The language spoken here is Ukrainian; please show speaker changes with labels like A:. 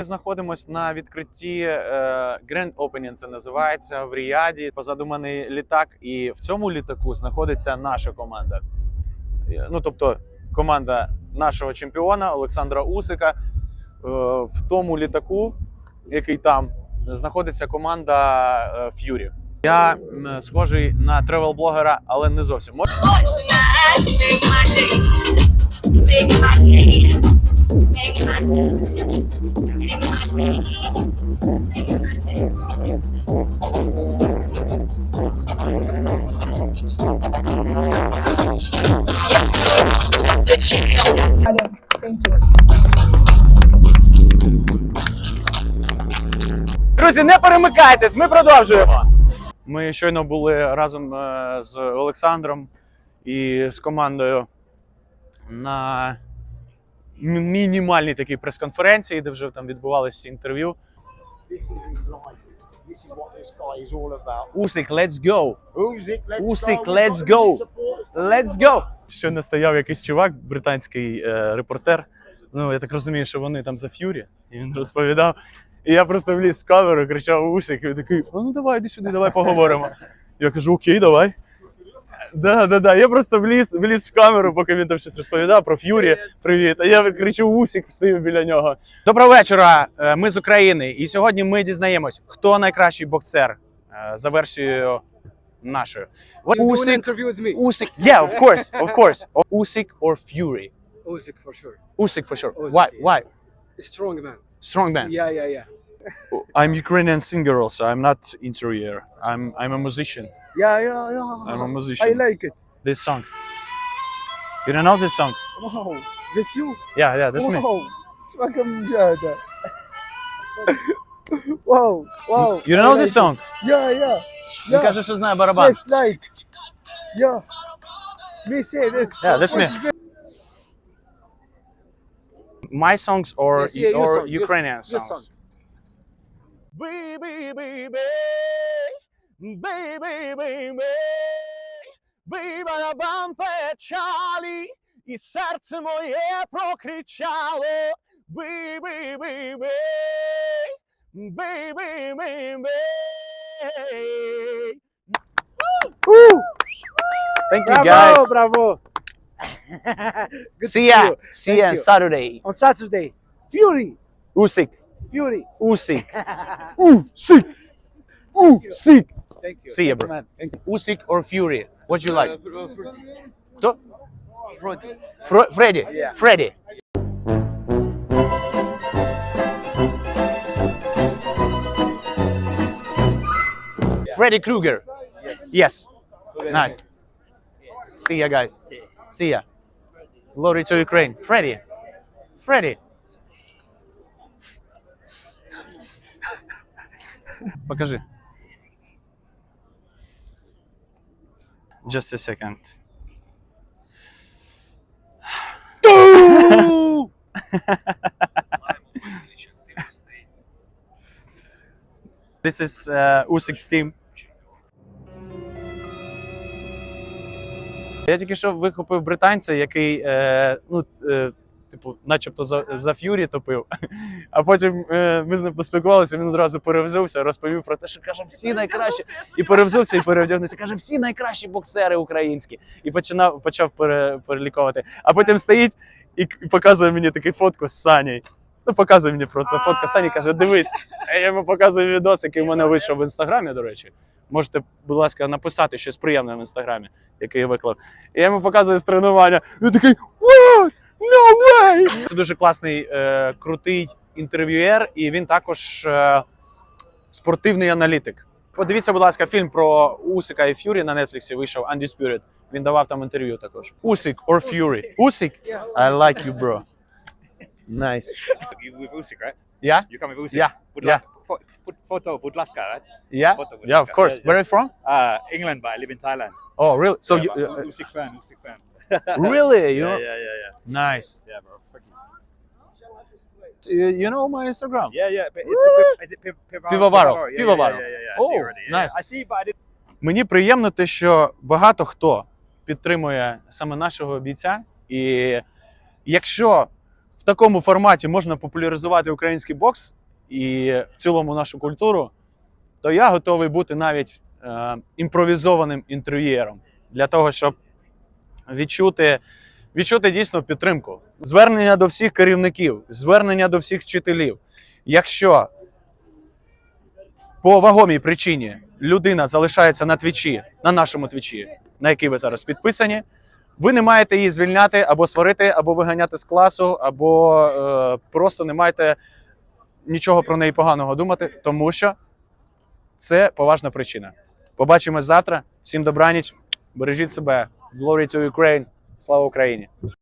A: Ми знаходимося на відкритті е, Grand Opening, це називається в Ріаді. Позаду мене літак, і в цьому літаку знаходиться наша команда. Е, Ну, тобто, команда нашого чемпіона Олександра Усика. Е, в тому літаку, який там, знаходиться команда Fury. Я схожий на тревел-блогера, але не зовсім. Друзі, не перемикайтесь, ми продовжуємо. Ми щойно були разом е, з Олександром і з командою на мінімальній такій прес-конференції, де вже там відбувалися всі інтерв'ю. Усик, let's go!
B: Usyk, let's go.
A: Let's go. Go! Щойно стояв якийсь чувак, британський е, репортер. Ну, я так розумію, що вони там за ф'юрі, і він розповідав. І я просто вліз в камеру, кричав Усик, і він такий: ну давай, іди сюди, давай поговоримо. Я кажу, окей, давай. Да, да, да. Я просто вліз, вліз в камеру, поки він там щось розповідав про Ф'юрі. Привіт. А я кричу Усик, стою біля нього. Доброго вечора. е, Ми з України. І сьогодні ми дізнаємось, хто найкращий боксер е, за версією нашою.
C: Me.
A: Usyk, yeah, of course, of course. Usyk or Fury?
C: Usyk for sure.
A: Usyk for sure. Why? Why?
C: Strong man.
A: Strong man.
C: Yeah, yeah, yeah.
A: I'm Ukrainian singer also. I'm not interior. I'm I'm a musician.
B: Yeah, yeah, yeah.
A: I'm a musician.
B: I like it.
A: This song. You don't know this song?
B: Wow. This you?
A: Yeah, yeah, that's me.
B: wow. شبكة مجاهدة. wow, wow.
A: You don't
B: I
A: know
B: like
A: this song?
B: it. Yeah, yeah.
A: Він
B: Yeah.
A: каже, що знає барабан.
B: Yes, like. Yeah. Me say this.
A: Yeah, that's me.
B: What's this?
A: My songs or
C: Yes, yeah, your
A: or
C: song, your-
A: Ukrainian
C: your
A: songs?
C: song.
A: Baby, baby, baby, baby, bywa bampę czali i serce moje prokrzyczało baby, baby, baby, baby. Woo! Thank you guys.
B: Bravo, bravo.
A: See ya. See ya on Saturday.
B: On Saturday. Fury.
A: Usyk.
B: Fury.
A: Usyk. Usyk. Usyk.
B: Thank you.
A: See ya, bro.
B: Man. Thank you.
A: Usyk or Fury? What you like?
C: Uh,
A: Кто? Фро- Фредди.
B: Yeah.
A: Фредди. Freddy Krueger. Yes. Nice. See ya, guys. See ya. Glory to Ukraine. Freddy. Freddy. Покажи. Just a second. This is uh, Usyk's team. Я тільки що вихопив британця, який е, ну, е, типу, начебто за, за ф'юрі топив. А потім е, ми з ним поспілкувалися, він одразу перевзувся, розповів про те, що каже, всі найкращі. І перевзувся, і перевдягнувся. Каже, всі найкращі боксери українські. І починав, почав пере, переліковувати. А потім стоїть і, показує мені таку фотку з Санєю. Ну, показує мені просто фотка Сані, каже, дивись. А я йому показую відос, який в мене вийшов в інстаграмі, до речі. Можете, будь ласка, написати щось приємне в інстаграмі, який я виклав. І я йому показую з тренування. Він такий What? No way! Це дуже класний, е, крутий інтерв'юєр, і він також е, спортивний аналітик. Подивіться, будь ласка, фільм про Усика і Ф'юрі на Нетфліксі вийшов Undisputed. Він давав там інтерв'ю також. Усик or Fury? Усик? I like you, bro. Nice.
D: You with Usyk, right?
A: Yeah?
D: You come with Usyk?
A: Yeah,
D: Budla-
A: yeah.
D: Fo- photo Budlaska, right?
A: Yeah?
D: Photo with
A: Yeah, of course.
D: Yeah,
A: Where are you from?
D: Uh, England, but I live in Thailand.
A: Oh, really? So
D: yeah,
A: you uh,
D: Usyk fan, Usyk fan.
A: really? You
D: yeah,
A: know?
D: yeah, yeah, yeah,
A: Nice.
D: yeah, bro. Thank
A: you. Know my Instagram?
D: Yeah, yeah. But it, it, is it Piv- Piv-
A: Pivovarov,
D: Yeah, yeah,
A: Pivovarov.
D: Yeah, yeah, yeah, yeah. I see
A: Oh,
D: already. Yeah,
A: nice.
D: I see, but I didn't.
A: Мені приємно те, що багато хто підтримує саме нашого бійця. І якщо в такому форматі можна популяризувати український бокс і в цілому нашу культуру, то я готовий бути навіть е, імпровізованим інтерв'єром для того, щоб відчути, відчути дійсно підтримку. Звернення до всіх керівників, звернення до всіх вчителів. Якщо по вагомій причині людина залишається на твічі, на нашому твічі, на який ви зараз підписані, ви не маєте її звільняти або сварити, або виганяти з класу, або е, просто не маєте нічого про неї поганого думати, тому що це поважна причина. Побачимось завтра. Всім добраніч, бережіть себе. Glory to Ukraine! Слава Україні!